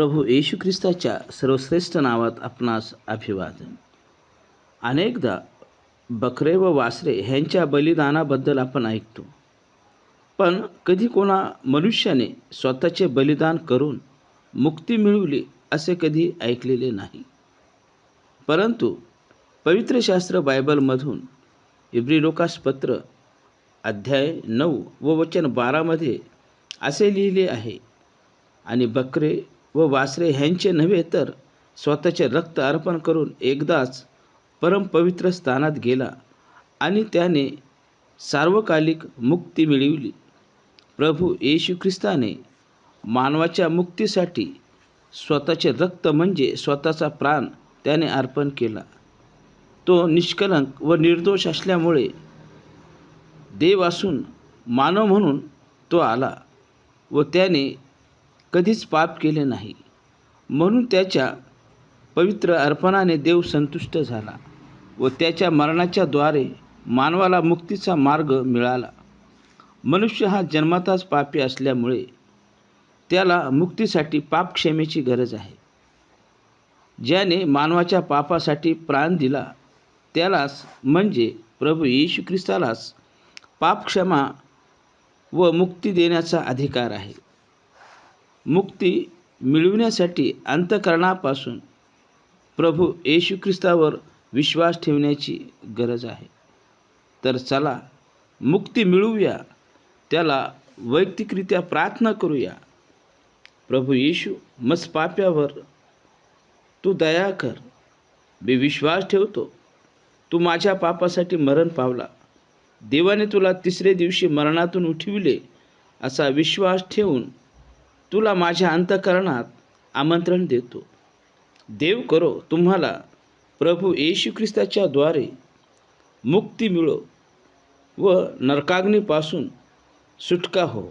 प्रभू येशू ख्रिस्ताच्या सर्वश्रेष्ठ नावात आपणास अभिवादन. अनेकदा बकरे व वासरे ह्यांच्या बलिदानाबद्दल आपण ऐकतो. पण कधी कोणा मनुष्याने स्वतःचे बलिदान करून मुक्ती मिळवली असे कधी ऐकलेले नाही. परंतु पवित्र शास्त्र बायबलमधून इब्री लोकास पत्र अध्याय नऊ व वचन बारामध्ये असे लिहिले आहे आणि बकरे व वासरे ह्यांचे नव्हे तर स्वतःचे रक्त अर्पण करून एकदाच परमपवित्र स्थानात गेला आणि त्याने सार्वकालिक मुक्ती मिळवली. प्रभू येशू ख्रिस्ताने मानवाच्या मुक्तीसाठी स्वतःचे रक्त म्हणजे स्वतःचा प्राण त्याने अर्पण केला. तो निष्कलंक व निर्दोष असल्यामुळे देव असून मानव म्हणून तो आला व त्याने कधीच पाप केले नाही. म्हणून त्याच्या पवित्र अर्पणाने देव संतुष्ट झाला व त्याच्या मरणाच्या द्वारे मानवाला मुक्तीचा मार्ग मिळाला. मनुष्य हा जन्माताच पापी असल्यामुळे त्याला मुक्तीसाठी पापक्षमेची गरज आहे. ज्याने मानवाच्या पापासाठी प्राण दिला त्यालाच म्हणजे प्रभू येशू ख्रिस्तालाच पापक्षमा व मुक्ती देण्याचा अधिकार आहे. मुक्ती मिळविण्यासाठी अंतकरणापासून प्रभू येशू ख्रिस्तावर विश्वास ठेवण्याची गरज आहे. तर चला मुक्ती मिळवूया त्याला वैयक्तिकरित्या प्रार्थना करूया. प्रभू येशू मसपाप्यावर तू दया कर. मी विश्वास ठेवतो तू माझ्या पापासाठी मरण पावला. देवाने तुला तिसरे दिवशी मरणातून उठविले असा विश्वास ठेवून तुला माझ्या अंतकरणात आमंत्रण देतो. देव करो तुम्हाला प्रभू येशू ख्रिस्ताच्या द्वारे मुक्ती मिळो व नरकाग्नीपासून सुटका हो.